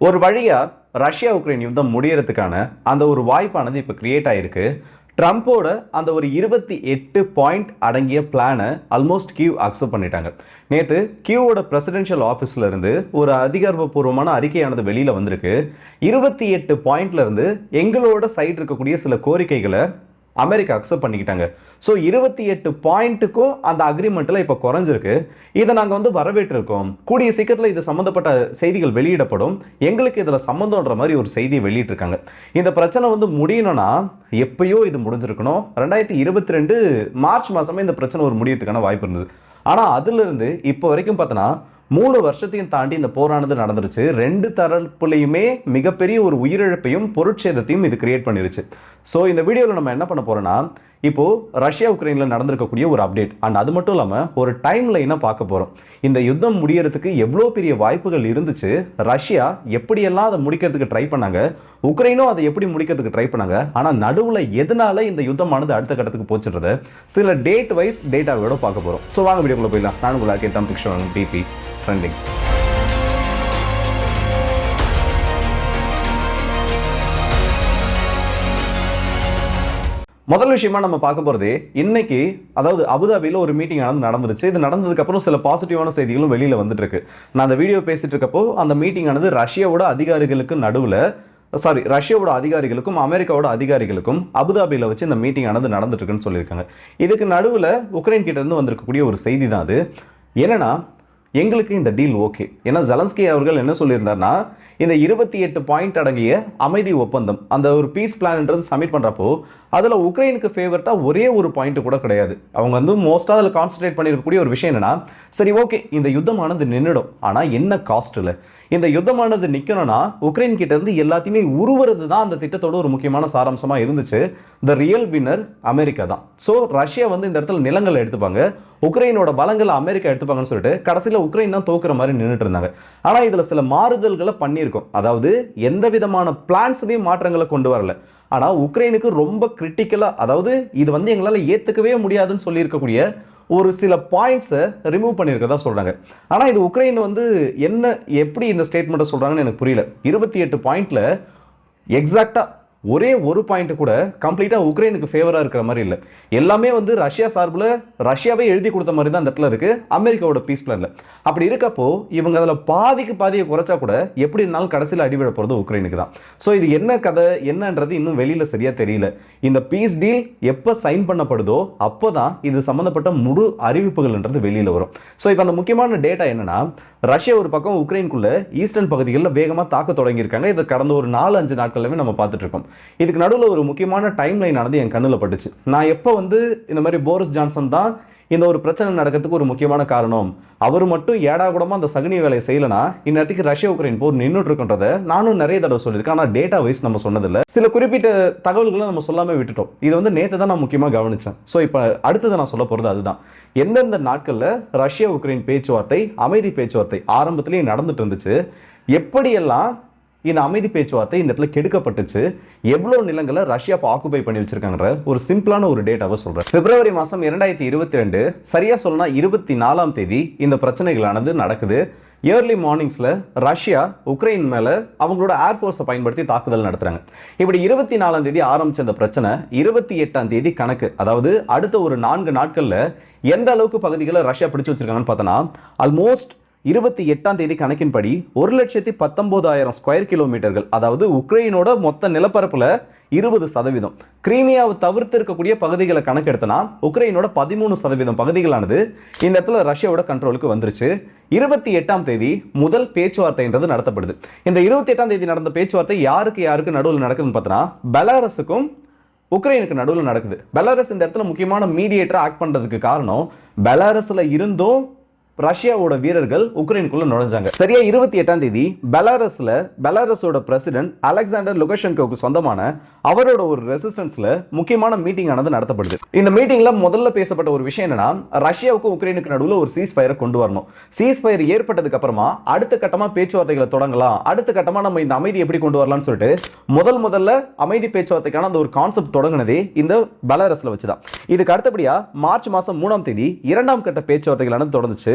ஒரு வழியாக Russia Ukraine யுத்தம் முடியறதுக்கான அந்த ஒரு வாய்ப்பானது இப்போ கிரியேட் ஆகிருக்கு ட்ரம்ப்போட அந்த ஒரு இருபத்தி எட்டு பாயிண்ட் அடங்கிய பிளானை ஆல்மோஸ்ட் கியூ அக்செப்ட் பண்ணிட்டாங்க. நேற்று கியூவோட பிரசிடென்ஷியல் ஆஃபீஸ்லேருந்து ஒரு அதிகாரப்பூர்வமான அறிக்கையானது வெளியில் வந்திருக்கு. இருபத்தி எட்டு பாயிண்ட்லேருந்து எங்களோட சைடு இருக்கக்கூடிய சில கோரிக்கைகளை அமெரிக்கா அக்செப்ட் பண்ணிக்கிட்டாங்க. ஸோ இருபத்தி எட்டு பாயிண்ட்டுக்கும் அந்த அக்ரிமெண்ட்டில் இப்போ குறைஞ்சிருக்கு. இதை நாங்கள் வந்து வரவேற்றிருக்கோம். கூடிய சீக்கிரத்தில் இது சம்மந்தப்பட்ட செய்திகள் வெளியிடப்படும். எங்களுக்கு இதில் சம்மந்தம்ன்ற மாதிரி ஒரு செய்தியை வெளியிட்டிருக்காங்க. இந்த பிரச்சனை வந்து முடியணும்னா எப்பயோ இது முடிஞ்சிருக்கணும். ரெண்டாயிரத்தி இருபத்தி ரெண்டு மார்ச் மாதமே இந்த பிரச்சனை ஒரு முடியறதுக்கான வாய்ப்பு இருந்தது. ஆனால் அதிலிருந்து இப்போ வரைக்கும் பார்த்தோன்னா மூணு வருஷத்தையும் தாண்டி இந்த போரானது நடந்துருச்சு. ரெண்டு தரப்புலையுமே மிகப்பெரிய ஒரு உயிரிழப்பையும் பொருட்சேதத்தையும் இது கிரியேட் பண்ணிருச்சு. ஸோ இந்த வீடியோவில் நம்ம என்ன பண்ண போகிறோன்னா இப்போ ரஷ்யா உக்ரைனில் நடந்திருக்கக்கூடிய ஒரு அப்டேட் அண்ட் அது மட்டும் இல்லாமல் ஒரு டைம் லைனை பார்க்க போகிறோம் இந்த யுத்தம் முடியறதுக்கு எவ்வளோ பெரிய வாய்ப்புகள் இருந்துச்சு? ரஷ்யா எப்படியெல்லாம் அதை முடிக்கிறதுக்கு ட்ரை பண்ணாங்க? உக்ரைனும் அதை எப்படி முடிக்கிறதுக்கு ட்ரை பண்ணாங்க? ஆனால் நடுவில் எதனால இந்த யுத்தமானது அடுத்த கட்டத்துக்கு போச்சுன்றத சில டேட் வைஸ் டேட்டாவோட பார்க்க போகிறோம் ஸோ வாங்க வீடியோக்குள்ளே போயிடலாம். நான் உங்களுக்கு தம் பிக்ஷன் டிபி ட்ரெண்டிங்ஸ் முதல் விஷயமா நம்ம பார்க்க போகிறது இன்னைக்கு அதாவது அபுதாபியில் ஒரு மீட்டிங் ஆனது நடந்துருச்சு. இது நடந்ததுக்கப்புறம் சில பாசிட்டிவான செய்திகளும் வெளியில் வந்துட்டுருக்கு. நான் அந்த வீடியோ பேசிகிட்டு இருக்கப்போ அந்த மீட்டிங் ஆனது ரஷ்யாவோட அதிகாரிகளுக்கு நடுவில் சாரி ரஷ்யாவோட அதிகாரிகளுக்கும் அமெரிக்காவோட அதிகாரிகளுக்கும் அபுதாபியில் வச்சு இந்த மீட்டிங் ஆனது நடந்துட்டுருக்குன்னு சொல்லியிருக்காங்க. இதுக்கு நடுவில் உக்ரைன் கிட்டேருந்து வந்திருக்கக்கூடிய ஒரு செய்தி தான் அது. என்னன்னா எங்களுக்கு இந்த டீல் ஓகே ஏன்னா ஜலன்ஸ்கி அவர்கள் என்ன சொல்லியிருந்தாருன்னா இந்த இருபத்தி எட்டு பாயிண்ட் அடங்கிய அமைதி ஒப்பந்தம் அந்த ஒரு பீஸ் பிளான்ன்றது சப்மிட் பண்ணுறப்போ அதில் உக்ரைனுக்கு ஃபேவரட்டாக ஒரே ஒரு பாயிண்ட் கூட கிடையாது. அவங்க வந்து மோஸ்ட்டாக அதில் கான்சன்ட்ரேட் பண்ணியிருக்கக்கூடிய ஒரு விஷயம் என்னன்னா சரி ஓகே இந்த யுத்தமானது நின்றுடும் ஆனால் என்ன காஸ்ட்டில் இந்த யுத்தமானது நிற்கணும்னா உக்ரைன் கிட்டேருந்து எல்லாத்தையுமே உருவுறது தான் அந்த திட்டத்தோட ஒரு முக்கியமான சாராம்சமாக இருந்துச்சு. த ரியல் வின்னர் அமெரிக்கா தான். ஸோ ரஷ்யா வந்து இந்த இடத்துல நிலங்களை எடுத்துப்பாங்க. உக்ரைனோட பலங்களை அமெரிக்கா எடுத்துப்பாங்கன்னு சொல்லிட்டு கடைசியில் உக்ரைன் தான் தோக்குற மாதிரி நின்றுட்டு இருந்தாங்க. ஆனால் இதில் சில மாறுதல்களை பண்ணி இருக்கும். அதாவது எந்த விதமான பிளான்ஸ்லையும் மாற்றங்களை கொண்டு வரல. ஆனால் உக்ரைனுக்கு ரொம்ப கிரிட்டிக்கலாக அதாவது இது வந்து எங்களால் ஏற்றுக்கவே முடியாதுன்னு சொல்லியிருக்கக்கூடிய ஒரு சில பாயிண்ட்ஸை ரிமூவ் பண்ணியிருக்கதா சொல்கிறாங்க ஆனால் இது உக்ரைன் வந்து என்ன எப்படி இந்த ஸ்டேட்மெண்ட்டை சொல்கிறாங்கன்னு எனக்கு புரியல. இருபத்தி எட்டு பாயிண்டில் எக்ஸாக்டாக ஒரே ஒரு பாயிண்ட் கூட கம்ப்ளீட்டாக உக்ரைனுக்கு ஃபேவராக இருக்கிற மாதிரி இல்லை. எல்லாமே வந்து ரஷ்யா சார்பில் ரஷ்யாவே எழுதி கொடுத்த மாதிரி தான் அந்த இடத்துல இருக்குது அமெரிக்காவோட பீஸ் பிளானில் அப்படி இருக்கப்போ இவங்க அதில் பாதிக்கு பாதியை குறைச்சா கூட எப்படி இருந்தாலும் கடைசியில் அடிவிட போகிறது உக்ரைனுக்கு தான். ஸோ இது என்ன கதை என்னன்றது இன்னும் வெளியில் சரியாக தெரியல. இந்த பீஸ் டீல் எப்போ சைன் பண்ணப்படுதோ அப்போ தான் இது சம்மந்தப்பட்ட முழு அறிவிப்புகள்ன்றது வெளியில் வரும். ஸோ இப்போ அந்த முக்கியமான டேட்டா என்னன்னா ரஷ்யா ஒரு பக்கம் உக்ரைனுக்குள்ள ஈஸ்டர்ன் பகுதிகளில் வேகமாக தாக்க தொடங்கியிருக்காங்க. இது கடந்த ஒரு நாலு அஞ்சு நாட்களுமே நம்ம பார்த்துட்டு இருக்கோம் இதுக்கு நடுவில் ஒரு முக்கியமான டைம் லைன் நடந்து என் கண்ணில் பட்டுச்சு. நான் எப்போ வந்து இந்த மாதிரி போரிஸ் ஜான்சன் தான் இந்த ஒரு பிரச்சனை நடக்கிறதுக்கு ஒரு முக்கியமான காரணம். அவர் மட்டும் ஏடா கூடமா அந்த சகுனி வேலையை செய்யலனா இந்நேரத்துக்கு ரஷ்யா உக்ரைன் போர் நின்றுட்டு இருக்குன்றத நானும் நிறைய தடவை சொல்லியிருக்கேன். ஆனால் டேட்டா வைஸ் நம்ம சொன்னதில்ல. சில குறிப்பிட்ட தகவல்களை நம்ம சொல்லாமல் விட்டுட்டோம். இது வந்து நேற்று தான் நான் முக்கியமாக கவனித்தேன் ஸோ இப்போ அடுத்தது நான் சொல்ல போகிறது அதுதான். எந்தெந்த நாட்களில் ரஷ்யா உக்ரைன் பேச்சுவார்த்தை அமைதி பேச்சுவார்த்தை ஆரம்பத்திலேயே நடந்துட்டு இருந்துச்சு எப்படியெல்லாம் இந்த அமைதி பேச்சுவார்த்தை இந்த இடத்துல கெடுக்கப்பட்டுச்சு. எவ்வளோ நிலங்களை ரஷ்யா இப்போ ஆக்குபை பண்ணி வச்சிருக்காங்கிற ஒரு சிம்பிளான ஒரு டேட்டாவை சொல்கிறேன் பிப்ரவரி மாதம் இரண்டாயிரத்தி இருபத்தி ரெண்டு சரியாக சொல்லணும்னா இருபத்தி நாலாம் தேதி இந்த பிரச்சனைகளானது நடக்குது. ஏர்லி மார்னிங்ஸில் ரஷ்யா உக்ரைன் மேலே அவங்களோட ஏர்ஃபோர்ஸை பயன்படுத்தி தாக்குதல் நடத்துறாங்க. இப்படி இருபத்தி நாலாம் தேதி ஆரம்பித்த இந்த பிரச்சனை இருபத்தி எட்டாம் தேதி கணக்கு. அதாவது அடுத்த ஒரு நான்கு நாட்களில் எந்த அளவுக்கு பகுதிகளை ரஷ்யா பிடிச்சி வச்சிருக்காங்கன்னு பார்த்தோன்னா ஆல்மோஸ்ட் இருபத்தி எட்டாம் தேதி கணக்கின்படி ஒரு லட்சத்தி பத்தொன்பதாயிரம் ஸ்கொயர் கிலோமீட்டர்கள் அதாவது உக்ரைனோட மொத்த நிலப்பரப்பில் இருபது சதவீதம். கிரீமியாவை தவிர்த்து இருக்கக்கூடிய பகுதிகளை கணக்கெடுத்தனா உக்ரைனோட பதிமூணு சதவீதம் பகுதிகளானது இந்த இடத்துல ரஷ்யாவோட கண்ட்ரோலுக்கு வந்துருச்சு. இருபத்தி எட்டாம் தேதி முதல் பேச்சுவார்த்தைன்றது நடத்தப்படுது. இந்த இருபத்தி எட்டாம் தேதி நடந்த பேச்சுவார்த்தை யாருக்கு யாருக்கு நடுவில் நடக்குதுன்னு பார்த்தோன்னா பெலாரஸுக்கும் உக்ரைனுக்கு நடுவில் நடக்குது. பெலாரஸ் இந்த இடத்துல முக்கியமான மீடியேட்டரை ஆக்ட் பண்ணுறதுக்கு காரணம் பெலாரஸில் இருந்தும் ரஷ்யாவோட வீரர்கள் உக்ரைனுக்குள்ள நுழைஞ்சாங்க. சரியா இருபத்தி எட்டாம் தேதி பெலாரஸ்ல பெலாரஸோட பிரசிடென்ட் அலெக்சாண்டர் லுகஷன்கோவுக்கு சொந்தமான அவரோட ஒரு ரெசிஸ்டன்ஸ்ல முக்கியமான மீட்டிங் ஆனது நடத்தப்படுது. இந்த மீட்டிங்ல முதல்ல பேசப்பட்ட ஒரு விஷயம் என்னன்னா ரஷ்யாவுக்கும் உக்ரைனுக்கு நடுவில் ஒரு சீஸ் ஃபயரை கொண்டு வரணும். சீஸ் ஃபயர் ஏற்பட்டதுக்கு அப்புறமா அடுத்த கட்டமா பேச்சுவார்த்தைகளை தொடங்கலாம். அடுத்த கட்டமா நம்ம இந்த அமைதி எப்படி கொண்டு வரலாம்னு சொல்லிட்டு முதல் முதல்ல அமைதி பேச்சுவார்த்தைக்கான அந்த ஒரு கான்செப்ட் தொடங்கினதே இந்த பெலாரஸ்ல வச்சுதான். இதுக்கு அடுத்தபடியா மார்ச் மாசம் மூணாம் தேதி இரண்டாம் கட்ட பேச்சுவார்த்தைகளானது தொடர்ந்துச்சு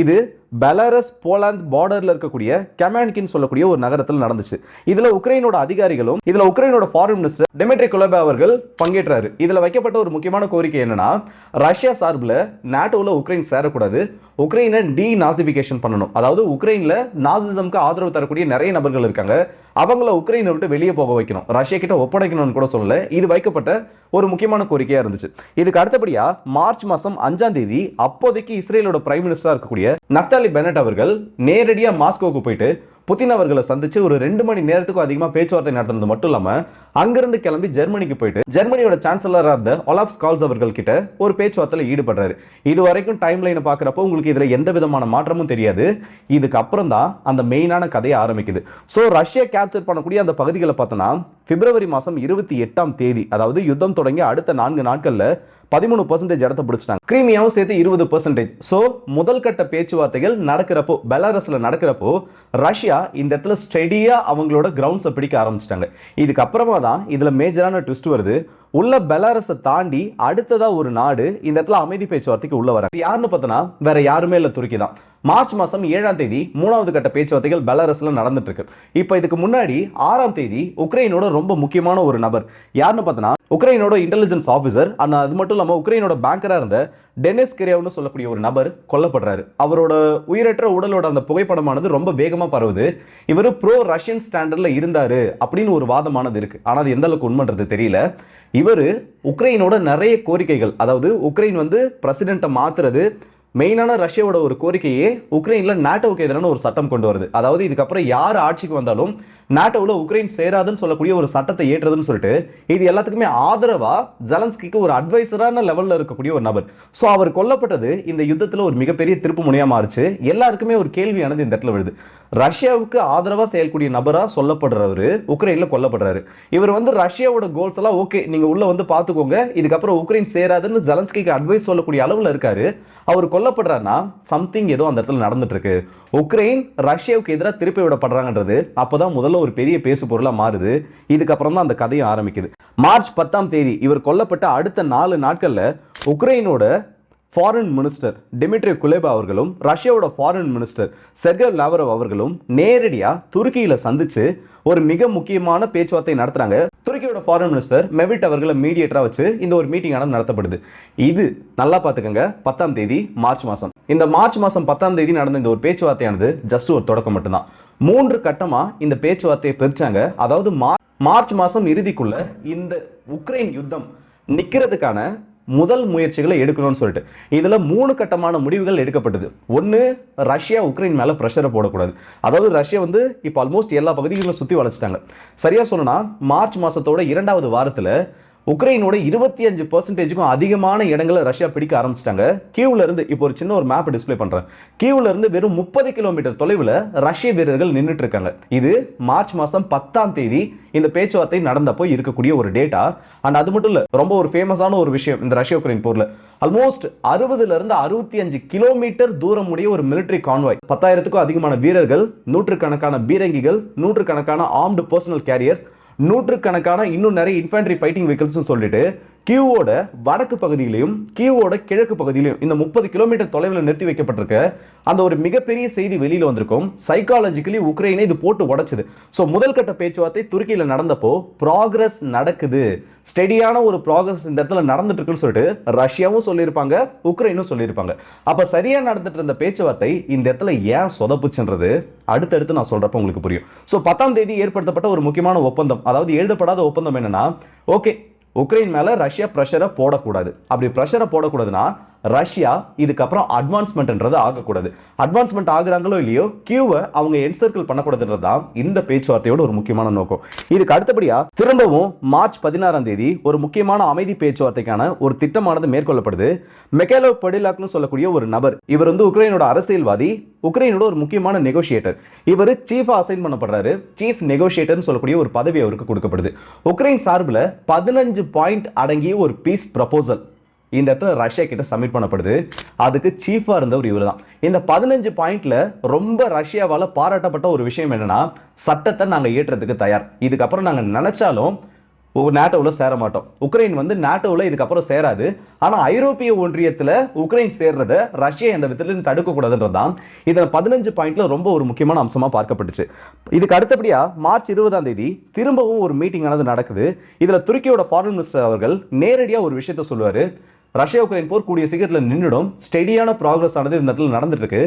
இது பெலாரஸ் போலாந்து பார்டர்ல இருக்கக்கூடிய கமான்கின் சொல்லக்கூடிய ஒரு நகரத்தில் நடந்துச்சு. இதுல உக்ரைனோட அதிகாரிகளும் இதுல உக்ரைனோட ஃபாரின் மினிஸ்டர் டெமெட்ரி குலபே அவர்கள் பங்கேற்றாரு. இதுல வைக்கப்பட்ட ஒரு முக்கியமான கோரிக்கை என்னன்னா ரஷ்யா சார்பில் நாட்டோவில் உக்ரைன் சேரக்கூடாது. உக்ரைனை டி நாசிபிகேஷன் பண்ணணும். அதாவது உக்ரைனில் நாசிசம்க்கு ஆதரவு தரக்கூடிய நிறைய நபர்கள் இருக்காங்க. அவங்கள உக்ரைனை விட்டு வெளியே போக வைக்கணும். ரஷ்யா கிட்ட ஒப்படைக்கணும்னு கூட சொல்லல. இது வைக்கப்பட்ட ஒரு முக்கியமான கோரிக்கையா இருந்துச்சு. இதுக்கு அடுத்தபடியா மார்ச் மாசம் அஞ்சாம் தேதி அப்போதைக்கு இஸ்ரேலோட பிரைம் மினிஸ்டரா இருக்கக்கூடிய நஃப்தாலி பெனட் அவர்கள் நேரடியாக மாஸ்கோவுக்கு போயிட்டு புதின் அவர்களை சந்திச்சு ஒரு ரெண்டு மணி நேரத்துக்கும் அதிகமா பேச்சுவார்த்தை நடத்துனது மட்டும் இல்லாமல் அங்கிருந்து கிளம்பி ஜெர்மனிக்கு போயிட்டு ஜெர்மனியோட சான்சலரா இருந்த ஒலாப் ஸ்கால்ஸ் அவர்கள் கிட்ட ஒரு பேச்சுவார்த்தையில் ஈடுபடுறாரு. இது வரைக்கும் டைம் லைனை பார்க்குறப்போ உங்களுக்கு இதில் எந்த விதமான மாற்றமும் தெரியாது. இதுக்கு அப்புறம் தான் அந்த மெயினான கதையை ஆரம்பிக்குது. ஸோ ரஷ்யா கேப்சர் பண்ணக்கூடிய அந்த பகுதிகளை பார்த்தோன்னா பிப்ரவரி மாதம் இருபத்தி எட்டாம் தேதி அதாவது யுத்தம் தொடங்கி அடுத்த நான்கு நாட்களில் பதிமூணு பர்சன்டேஜ் இடத்த பிடிச்சிட்டாங்க. கிரீமியாவும் சேர்த்து இருபது பர்சன்டேஜ் ஸோ முதல் கட்ட பேச்சுவார்த்தைகள் நடக்கிறப்போ பெலாரஸில் நடக்கிறப்போ ரஷ்யா இந்த இடத்துல ஸ்டெடியாக அவங்களோட கிரவுண்ட்ஸை பிடிக்க ஆரம்பிச்சிட்டாங்க. இதுக்கப்புறமா தான் இதுல மேஜரான ட்விஸ்ட் வருது. உள்ள பெலாரஸை தாண்டி அடுத்ததா ஒரு நாடு இந்த இடத்துல அமைதி பேச்சுவார்த்தைக்கு உள்ள வர யாருன்னு பார்த்தோன்னா வேற யாருமே இல்லை துருக்கி தான். மார்ச் மாசம் ஏழாம் தேதி மூணாவது கட்ட பேச்சுவார்த்தைகள் பெலாரஸ்ல நடந்துட்டு இருக்கு. இப்போ இதுக்கு முன்னாடி ஆறாம் தேதி உக்ரைனோட ரொம்ப முக்கியமான ஒரு நபர். யாருன்னு பார்த்தோன்னா உக்ரைனோட இன்டெலிஜென்ஸ் ஆஃபீஸர் அண்ட் அது மட்டும் இல்லாமல் உக்ரைனோட பேங்கராக இருந்த டெனிஸ் கிரேவ்னு சொல்லக்கூடிய ஒரு நபர் கொல்லப்படுறாரு. அவரோட உயிரற்ற உடலோட அந்த புகைப்படமானது ரொம்ப வேகமாக பரவுது. இவர் ப்ரோ ரஷ்யன் ஸ்டாண்டர்டில் இருந்தார் அப்படின்னு ஒரு வாதமானது இருக்குது ஆனால் அது எந்த அளவுக்கு உண்மைன்றது தெரியல. இவர் உக்ரைனோட நிறைய கோரிக்கைகள் அதாவது உக்ரைன் வந்து பிரசிடெண்ட்டை மாற்றுறது மெயினான ரஷ்யாவோட ஒரு கோரிக்கையே உக்ரைனில் நாட்டோவுக்கு எதிரான ஒரு சட்டம் கொண்டு வருது. அதாவது இதுக்கப்புறம் யார் ஆட்சிக்கு வந்தாலும் நாட்டோவில் உக்ரைன் சேராதுன்னு சொல்லக்கூடிய ஒரு சட்டத்தை ஏற்றுறதுன்னு சொல்லிட்டு இது எல்லாத்துக்குமே ஆதரவாக ஜெலன்ஸ்கிக்கு ஒரு அட்வைசரான லெவலில் இருக்கக்கூடிய ஒரு நபர். ஸோ அவர் கொல்லப்பட்டது இந்த யுத்தத்தில் ஒரு மிகப்பெரிய திருப்பு முனையாக மாறுச்சு. எல்லாருக்குமே ஒரு கேள்வியானது இந்த இடத்துல விழுது ரஷ்யாவுக்கு ஆதரவாக செயல்கூடிய நபராக சொல்லப்படுறவர் உக்ரைனில் கொல்லப்படுறாரு. இவர் வந்து ரஷ்யாவோட கோல்ஸ் எல்லாம் ஓகே நீங்கள் உள்ளே வந்து பார்த்துக்கோங்க இதுக்கப்புறம் உக்ரைன் சேராதுன்னு ஜலன்ஸ்கிக்கு அட்வைஸ் சொல்லக்கூடிய அளவில் இருக்காரு. அவர் கொல்லப்படுறாருன்னா சம்திங் ஏதோ அந்த இடத்துல நடந்துட்டு இருக்கு உக்ரைன் ரஷ்யாவுக்கு எதிராக திருப்பி விடப்படுறாங்கன்றது அப்போதான் முதல்ல ஒரு பெரிய பேசு பொருளாக மாறுது. இதுக்கப்புறம் தான் அந்த கதையும் ஆரம்பிக்குது. மார்ச் பத்தாம் தேதி இவர் கொல்லப்பட்ட அடுத்த நாலு நாட்களில் உக்ரைனோட ஃபாரின் மினிஸ்டர் டிமிட்ரி குலேபா அவர்களும் ரஷ்யாவோட ஃபாரின் மினிஸ்டர் செர்கர் லாவரவ் அவர்களும் நேரடியாக துருக்கியில் சந்திச்சு ஒரு மிக முக்கியமான பேச்சுவார்த்தை நடத்துறாங்க. துருக்கியோட ஃபாரின் மினிஸ்டர் மெவிட் அவர்களை மீடியேட்டராக வச்சு இந்த ஒரு மீட்டிங் நடத்தப்படுது. இது நல்லா பார்த்துக்கங்க. பத்தாம் தேதி மார்ச் மாதம் இந்த மார்ச் மாதம் பத்தாம் தேதி நடந்த இந்த ஒரு பேச்சுவார்த்தையானது ஜஸ்ட் ஒரு தொடக்கம் மட்டும்தான். மூன்று கட்டமாக இந்த பேச்சுவார்த்தையை பிரிச்சாங்க. அதாவது மார்ச் மாதம் இறுதிக்குள்ள இந்த உக்ரைன் யுத்தம் நிக்கிறதுக்கான முதல் முயற்சிகளை எடுக்கணும்னு சொல்லிட்டு. இதில் மூணு கட்டமான முடிவுகள் எடுக்கப்பட்டது. ஒன்று ரஷ்யா உக்ரைன் மேலே ப்ரெஷரை போடக்கூடாது. அதாவது ரஷ்யா வந்து இப்போ ஆல்மோஸ்ட் எல்லா பகுதிகளிலும் சுற்றி வளைச்சிட்டாங்க சரியாக சொல்லணும்னா மார்ச் மாதத்தோட இரண்டாவது வாரத்தில் உக்ரைனோட இருபத்தி அஞ்சு பர்சன்டேஜுக்கும் அதிகமான இடங்களை ரஷ்யா பிடிக்க ஆரம்பிச்சிட்டாங்க. கியூவில் இருந்து இப்போ ஒரு சின்ன ஒரு மேப் டிஸ்ப்ளே பண்ணுறேன் கியூவில் இருந்து வெறும் முப்பது கிலோமீட்டர் தொலைவில் ரஷ்ய வீரர்கள் நின்றுட்டு இருக்காங்க இது மார்ச் மாசம் பத்தாம் தேதி இந்த பேச்சுவார்த்தை நடந்தப்போ இருக்கக்கூடிய ஒரு டேட்டா அண்ட் அது மட்டும் இல்ல ரொம்ப ஒரு ஃபேமஸான ஒரு விஷயம் இந்த ரஷ்யா உக்ரைன் போரில். ஆல்மோஸ்ட் அறுபதுல இருந்து அறுபத்தி அஞ்சு கிலோமீட்டர் தூரம் உடைய ஒரு மிலிட்டரி கான்வாய் பத்தாயிரத்துக்கும் அதிகமான வீரர்கள் நூற்றுக்கணக்கான பீரங்கிகள் நூற்றுக்கணக்கான ஆர்ம்டு பர்சனல் கேரியர்ஸ் நூற்றுக்கணக்கான இன்னும் நிறைய இன்ஃபென்ட்ரி ஃபைட்டிங் வெஹிக்கிள்ஸ்னு சொல்லிட்டு கியூவோட வடக்கு பகுதியிலையும் கியூவோட கிழக்கு பகுதியிலையும் இந்த முப்பது கிலோமீட்டர் தொலைவில் நிறுத்தி வைக்கப்பட்டிருக்க அந்த ஒரு மிகப்பெரிய செய்தி வெளியில் வந்திருக்கும். சைக்காலஜிக்கலி உக்ரைனை இது போட்டு உடைச்சது. ஸோ முதல் கட்ட பேச்சுவார்த்தை துருக்கியில் நடந்தப்போ ப்ராக்ரஸ் நடக்குது. ஸ்டெடியான ஒரு ப்ராக்ரஸ் இந்த இடத்துல நடந்துட்டு இருக்குன்னு சொல்லிட்டு ரஷ்யாவும் சொல்லியிருப்பாங்க உக்ரைனும் சொல்லியிருப்பாங்க. அப்போ சரியாக நடந்துட்டு இருந்த பேச்சுவார்த்தை இந்த இடத்துல ஏன் சொதப்புச்சுன்றது அடுத்தடுத்து நான் சொல்கிறப்ப உங்களுக்கு புரியும். ஸோ பத்தாம் தேதி ஏற்படுத்தப்பட்ட ஒரு முக்கியமான ஒப்பந்தம் அதாவது எழுதப்படாத ஒப்பந்தம் என்னன்னா ஓகே உக்ரைன் மேல ரஷ்யா ப்ரெஷரை போடக்கூடாது. அப்படி ப்ரெஷரை போடக்கூடாதுன்னா ரஷ்யா இதுக்கப்புறம் அட்வான்ஸ்மெண்ட்ன்றது ஆகக்கூடாது. அட்வான்ஸ்மெண்ட் ஆகுறாங்களோ இல்லையோ கியூவை அவங்க என்சர்க்கிள் பண்ணக்கூடாதுன்றது தான் இந்த பேச்சுவார்த்தையோட ஒரு முக்கியமான நோக்கம். இதுக்கு அடுத்தபடியா திரும்பவும் மார்ச் பதினாறாம் தேதி ஒரு முக்கியமான அமைதி பேச்சுவார்த்தைக்கான ஒரு திட்டமானது மேற்கொள்ளப்படுது. மெக்கேலோ படிலாக்னு சொல்லக்கூடிய ஒரு நபர் இவர் வந்து உக்ரைனோட அரசியல்வாதி உக்ரைனோட ஒரு முக்கியமான நெகோஷியேட்டர் இவர் சீஃப் அசைன் பண்ணப்படுறாரு. சீஃப் நெகோஷியேட்டர்னு சொல்லக்கூடிய ஒரு பதவி அவருக்கு கொடுக்கப்படுது. உக்ரைன் சார்பில் பதினஞ்சு பாயிண்ட் அடங்கிய ஒரு பீஸ் ப்ரப்போசல் இந்த இடத்துல ரஷ்யா கிட்ட சப்மிட் பண்ணப்படுது. அதுக்கு சீஃபாக இருந்தவர் இவர் தான் இந்த பதினஞ்சு பாயிண்ட்ல ரொம்ப ரஷ்யாவால் பாராட்டப்பட்ட ஒரு விஷயம் என்னன்னா சட்டத்தை நாங்கள் ஏற்றுறதுக்கு தயார். இதுக்கப்புறம் நாங்கள் நினைச்சாலும் நாட்டோவில் சேர மாட்டோம். உக்ரைன் வந்து நாட்டோவில் இதுக்கப்புறம் சேராது. ஆனால் ஐரோப்பிய ஒன்றியத்தில் உக்ரைன் சேர்றத ரஷ்யா எந்த விதத்திலும் தடுக்கக்கூடாதுன்றது தான் இதில் பதினஞ்சு பாயிண்ட்ல ரொம்ப ஒரு முக்கியமான அம்சமாக பார்க்கப்பட்டுச்சு. இதுக்கு அடுத்தபடியாக மார்ச் இருபதாம் தேதி திரும்பவும் ஒரு மீட்டிங் ஆனது நடக்குது. இதில் துருக்கியோட ஃபாரின் மினிஸ்டர் அவர்கள் நேரடியாக ஒரு விஷயத்த சொல்லுவார். ரஷ்யா உக்ரைன் போர் கூடிய சீக்கிரத்தில் நின்றுடும். ஸ்டெடியான ப்ராக்ரஸ் ஆனது இந்த இடத்துல நடந்துட்டு இருக்கு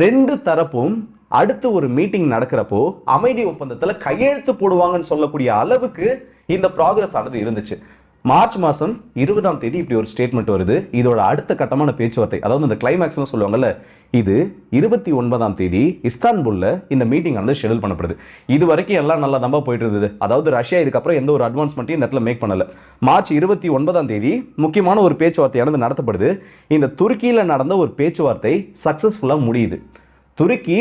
ரெண்டு தரப்பும் அடுத்து ஒரு மீட்டிங் நடக்கிறப்போ அமைதி ஒப்பந்தத்தில் கையெழுத்து போடுவாங்கன்னு சொல்லக்கூடிய அளவுக்கு இந்த ப்ராக்ரஸ் ஆனது இருந்துச்சு. மார்ச் மாதம் இருபதாம் தேதி இப்படி ஒரு ஸ்டேட்மெண்ட் வருது. இதோட அடுத்த கட்டமான பேச்சுவார்த்தை அதாவது இந்த கிளைமேக்ஸ்னு சொல்லுவாங்கல்ல இது இருபத்தி ஒன்பதாம் தேதி இஸ்தான்புல்ல இந்த மீட்டிங் வந்து ஷெடியூல் பண்ணப்படுது. இது வரைக்கும் எல்லாம் நல்லா தான் போயிட்டு இருந்தது அதாவது ரஷ்யா இதுக்கப்புறம் எந்த ஒரு அட்வான்ஸ்மெண்ட்டையும் இந்த இடத்துல மேக் பண்ணல. மார்ச் இருபத்தி ஒன்பதாம் தேதி முக்கியமான ஒரு பேச்சுவார்த்தையானது நடத்தப்படுது. இந்த துருக்கியில் நடந்த ஒரு பேச்சுவார்த்தை சக்ஸஸ்ஃபுல்லாக முடியுது. துருக்கி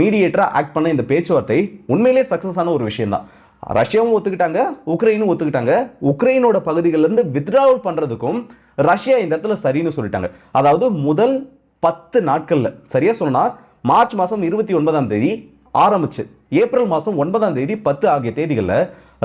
மீடியேட்டராக ஆக்ட் பண்ண இந்த பேச்சுவார்த்தை உண்மையிலே சக்ஸஸான ஒரு விஷயம்தான். ரஷ்யாவும் ஒத்துக்கிட்டாங்க உக்ரைனும் ஒத்துக்கிட்டாங்க. உக்ரைனோட பகுதிகளிலிருந்து வித்ட்ராவல் பண்ணுறதுக்கும் ரஷ்யா இந்த இடத்துல சரின்னு சொல்லிட்டாங்க. அதாவது முதல் பத்து நாட்களில். சரியாக சொன்னால் மார்ச் மாதம் இருபத்தி ஒன்பதாம் தேதி ஆரம்பிச்சு. ஏப்ரல் மாதம் ஒன்பதாம் தேதி பத்து ஆகிய தேதிகளில்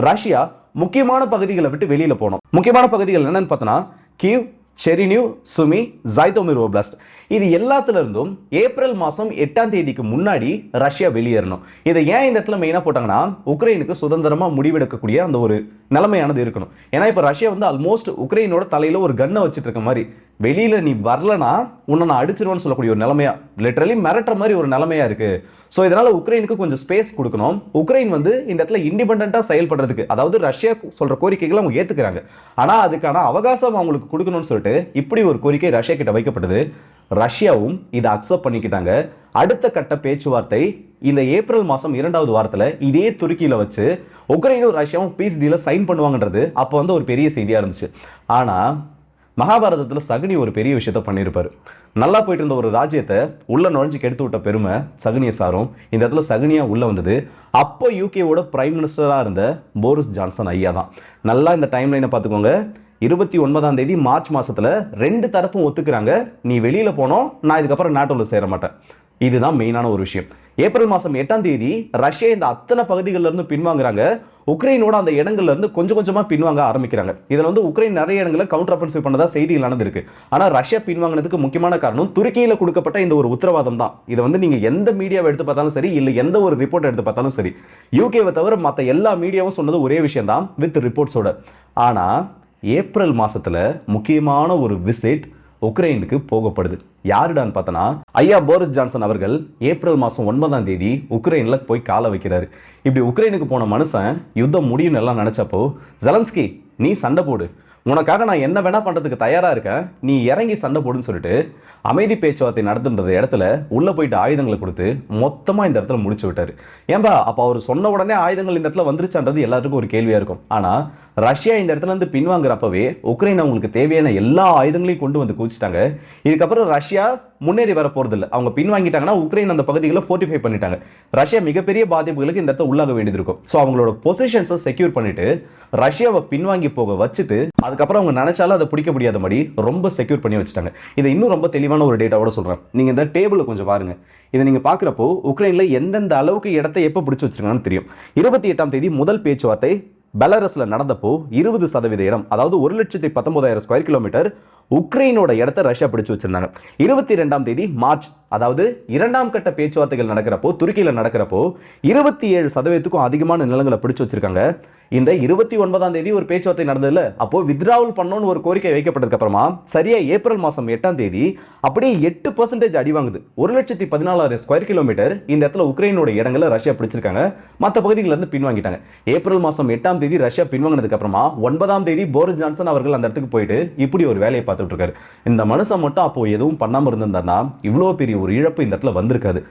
ரஷ்யா முக்கியமான பகுதிகளை விட்டு வெளியில் போனோம். முக்கியமான பகுதிகள் என்னன்னு பார்த்தோன்னா கீவ் செரினியூ சுமி ஜைதோமிர் ஓப்லாஸ்ட் இது எல்லாத்துலேருந்தும் ஏப்ரல் மாதம் எட்டாம் தேதிக்கு முன்னாடி ரஷ்யா வெளியேறணும். இதை ஏன் இந்த இடத்துல மெயினாக போட்டாங்கன்னா உக்ரைனுக்கு சுதந்திரமாக முடிவெடுக்கக்கூடிய அந்த ஒரு நிலைமையானது இருக்கணும். ஏன்னா இப்போ ரஷ்யா வந்து ஆல்மோஸ்ட் உக்ரைனோட தலையில் ஒரு கன்னை வச்சுட்டு இருக்க மாதிரி. வெளியில் நீ வரலனா உன்னை நான் அடிச்சிருவேன்னு சொல்லக்கூடிய ஒரு நிலைமையா? லிட்டரலி மிரட்டுற மாதிரி ஒரு நிலைமையா இருக்கு. ஸோ இதனால உக்ரைனுக்கு கொஞ்சம் ஸ்பேஸ் கொடுக்கணும். உக்ரைன் வந்து இந்த இடத்துல இண்டிபெண்ட்டாக செயல்படுறதுக்கு அதாவது ரஷ்யா சொல்ற கோரிக்கைகளை அவங்க ஏத்துக்கிறாங்க. ஆனால் அதுக்கான அவகாசம் அவங்களுக்கு கொடுக்கணும்னு சொல்லிட்டு இப்படி ஒரு கோரிக்கை ரஷ்யா கிட்ட வைக்கப்பட்டது ரஷ்யாவும் இதை அக்செப்ட் பண்ணிக்கிட்டாங்க. அடுத்த கட்ட பேச்சுவார்த்தை இந்த ஏப்ரல் மாதம் இரண்டாவது வாரத்தில் இதே துருக்கியில் வச்சு உக்ரைனும் ரஷ்யாவும் பீஸ் டீல சைன் பண்ணுவாங்கன்றது அப்போ வந்து ஒரு பெரிய செய்தியாக இருந்துச்சு. ஆனால் மகாபாரதத்தில் சகுனி ஒரு பெரிய விஷயத்த பண்ணியிருப்பார் நல்லா போயிட்டு இருந்த ஒரு ராஜ்யத்தை உள்ளே நுழைஞ்சு கெடுத்து விட்ட பெருமை சகுனியை சாரும். இந்த இடத்துல சகுனியாக உள்ளே வந்தது. அப்போ யூகேவோட பிரைம் மினிஸ்டராக இருந்த போரிஸ் ஜான்சன் ஐயா தான். நல்லா இந்த டைம் லைனை பார்த்துக்கோங்க. இருபத்தி ஒன்பதாம் தேதி மார்ச் மாசத்துல ரெண்டு தரப்பும் ஒத்துக்கிறாங்க. நீ வெளியில் போனோம் நான் இதுக்கப்புறம் நாட்டோவில் சேர மாட்டேன். இதுதான் மெயினான ஒரு விஷயம். ஏப்ரல் மாதம் எட்டாம் தேதி ரஷ்யா இந்த அத்தனை பகுதிகளிலிருந்து பின்வாங்குறாங்க. உக்ரைனோட அந்த இடங்கள்ல இருந்து கொஞ்சம் கொஞ்சமா பின்வாங்க ஆரம்பிக்கிறாங்க. இதுல வந்து உக்ரைன் நிறைய இடங்களை கவுண்டர் அஃபென்சிவ் பண்ணதா செய்திகள் நடந்திருக்கு. ஆனா ரஷ்யா பின்வாங்கினதுக்கு முக்கியமான காரணம் துருக்கியில கொடுக்கப்பட்ட இந்த ஒரு உத்தரவாதம் தான். இதை வந்து நீங்க எந்த மீடியாவை எடுத்து பார்த்தாலும் சரி இல்ல எந்த ஒரு ரிப்போர்ட் எடுத்து பார்த்தாலும் சரி யூகேவை தவிர மற்ற எல்லா மீடியாவும் சொன்னது ஒரே விஷயம் தான் வித் ரிப்போர்ட்ஸோட ஆனா ஏப்ரல் மாசத்துல முக்கியமான ஒரு விசிட் உக்ரைனுக்கு போகப்படுது. யாருடான்னு பார்த்தனா ஐயா போரிஸ் ஜான்சன் அவர்கள் ஏப்ரல் மாதம் ஒன்பதாம் தேதி உக்ரைனில் போய் காலை வைக்கிறாரு. இப்படி உக்ரைனுக்கு போன மனுஷன் யுத்தம் முடியும்னு எல்லாம் நினச்சப்போ ஜெலன்ஸ்கி நீ சண்டை போடு. உனக்காக நான் என்ன வேணால் பண்ணுறதுக்கு தயாராக இருக்கேன். நீ இறங்கி சண்டை போடுன்னு சொல்லிட்டு அமைதி பேச்சுவார்த்தை நடத்துன்ற இடத்துல உள்ளே போயிட்டு ஆயுதங்களை கொடுத்து மொத்தமாக இந்த இடத்துல முடிச்சு விட்டார். ஏன்பா அப்போ அவர் சொன்ன உடனே ஆயுதங்கள் இந்த இடத்துல வந்துருச்சான்றது எல்லாத்துக்கும் ஒரு கேள்வியாக இருக்கும். ஆனால் ரஷ்யா இந்த இடத்துல இருந்து பின்வாங்குறப்பவே உக்ரைன் அவங்களுக்கு தேவையான எல்லா ஆயுதங்களையும் கொண்டு வந்து குவிச்சிட்டாங்க. இதுக்கப்புறம் ரஷ்யா முன்னேறி வர போறது இல்ல அவங்க பின்வாங்கிட்டாங்கன்னா உக்ரைன் அந்த பகுதிகளை ஃபோர்ட்டிஃபை பண்ணிட்டாங்க. ரஷ்யா மிகப்பெரிய பாதிப்புகளுக்கு இந்த இடத்த உள்ளாக வேண்டியது இருக்கும் ஸோ அவங்களோட பொசிஷன்ஸை செக்யூர் பண்ணிட்டு ரஷ்யாவை பின்வாங்கி போக வச்சுட்டு அதுக்கப்புறம் அவங்க நினைச்சாலும் அதை பிடிக்க முடியாத மாதிரி ரொம்ப செக்யூர் பண்ணி வச்சுட்டாங்க. இதை இன்னும் ரொம்ப தெளிவான ஒரு டேட்டாவோட சொல்றேன். நீங்க இந்த டேபிளை கொஞ்சம் பாருங்க. இதை நீங்க பார்க்குறப்போ உக்ரைன்ல எந்தெந்த அளவுக்கு இடத்தை எப்போ பிடிச்சி வச்சிருக்காங்கன்னு தெரியும். இருபத்தி எட்டாம் தேதி முதல் பேச்சுவார்த்தை பெலரஸ்ல நடந்தப்போ இருபது சதவீத இடம் அதாவது ஒரு லட்சத்தி பத்தொன்பதாயிரம் ஸ்கொயர் கிலோமீட்டர் உக்ரைனோட இடத்த ரஷ்யா பிடிச்சு வச்சிருந்தாங்க. இருபத்தி ரெண்டாம் தேதி மார்ச் அதாவது இரண்டாம் கட்ட பேச்சுவார்த்தைகள் நடக்கிறப்போ துருக்கியில் நடக்கிறப்போ இருபத்தி ஏழு சதவீதத்துக்கும் அதிகமான நிலங்களை பிடிச்சு வச்சிருக்காங்க. இந்த இருபத்தி ஒன்பதாம் தேதி ஒரு பேச்சுவார்த்தை நடந்ததுல அப்போ வித்ராவல் பண்ணோன்னு ஒரு கோரிக்கை வைக்கப்பட்டதுக்கு அப்புறமா சரியா ஏப்ரல் மாசம் எட்டாம் தேதி அப்படியே எட்டு பர்சன்டேஜ் அடி வாங்குது. ஒரு லட்சத்தி பதினாலாயிரம் ஸ்கொயர் கிலோமீட்டர் இந்த இடத்துல உக்ரைனோட இடங்களை ரஷ்யா பிடிச்சிருக்காங்க. மற்ற பகுதிகளில் இருந்து பின்வாங்கிட்டாங்க. ஏப்ரல் மாசம் எட்டாம் தேதி ரஷ்யா பின்வாங்கினதுக்கு அப்புறமா ஒன்பதாம் தேதி போரிஸ் ஜான்சன் அவர்கள் அந்த இடத்துக்கு போயிட்டு இப்படி ஒரு வேலையை பார்த்துட்டு இருக்காரு. இந்த மனுஷன் மட்டும் அப்போ எதுவும் பண்ணாம இருந்திருந்தாருன்னா இவ்வளோ பெரிய ஒரு இழப்பு இந்த இடத்துல வந்திருக்காது.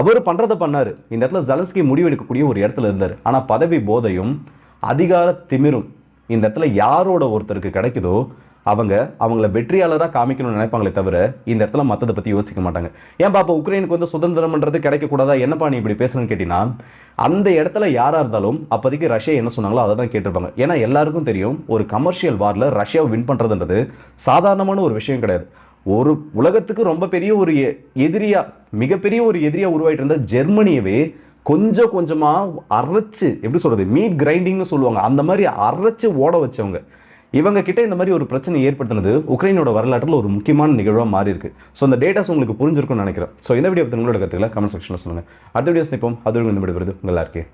அவர் பண்றதை பண்ணாரு. இந்த இடத்துல ஜலன்ஸ்கி முடிவெடுக்கக்கூடிய ஒரு இடத்துல இருந்தார். ஆனா பதவி போதையும் அதிகார திமிரும். இந்த இடத்துல யாரோட ஒருத்தருக்கு கிடைக்குதோ அவங்க அவங்கள வெற்றியாளராக காமிக்கணும்னு நினைப்பாங்களே தவிர இந்த இடத்துல மற்றதை பற்றி யோசிக்க மாட்டாங்க. ஏன் பாப்பா உக்ரைனுக்கு வந்து சுதந்திரம்ன்றது கிடைக்கக்கூடாதா? என்னப்பா நீ இப்படி பேசுறேன்னு கேட்டிங்கன்னா அந்த இடத்துல யாராக இருந்தாலும் அப்போதைக்கு ரஷ்யா என்ன சொன்னாங்களோ அதை தான் கேட்டிருப்பாங்க. ஏன்னா எல்லாருக்கும் தெரியும் ஒரு கமர்ஷியல் வாரில் ரஷ்யாவை வின் பண்ணுறதுன்றது சாதாரணமான ஒரு விஷயம் கிடையாது. ஒரு உலகத்துக்கு ரொம்ப பெரிய ஒரு எ- மிகப்பெரிய ஒரு எதிரியாக உருவாகிட்டு இருந்த ஜெர்மனியவே கொஞ்சம் கொஞ்சமாக அரைச்சு எப்படி சொல்கிறது மீட் கிரைண்டிங்னு சொல்லுவாங்க. அந்த மாதிரி அரைச்சு ஓட வச்சவங்க. இவங்க கிட்ட இந்த மாதிரி ஒரு பிரச்சனை ஏற்படுத்தினது உக்ரைனோட வரலாற்றில் ஒரு முக்கியமான நிகழ்வாக மாறி இருக்கு ஸோ அந்த டேட்டாஸ் உங்களுக்கு புரிஞ்சிருக்கும்னு நினைக்கிறேன். ஸோ இந்த வீடியோ பற்றி உங்களோட கருத்துக்களை கமெண்ட் செக்ஷனில் சொல்லுங்கள் அடுத்த வீடியோஸ் நிற்போம் அது இந்த விடுபடுது உங்கள் எல்லாருக்கே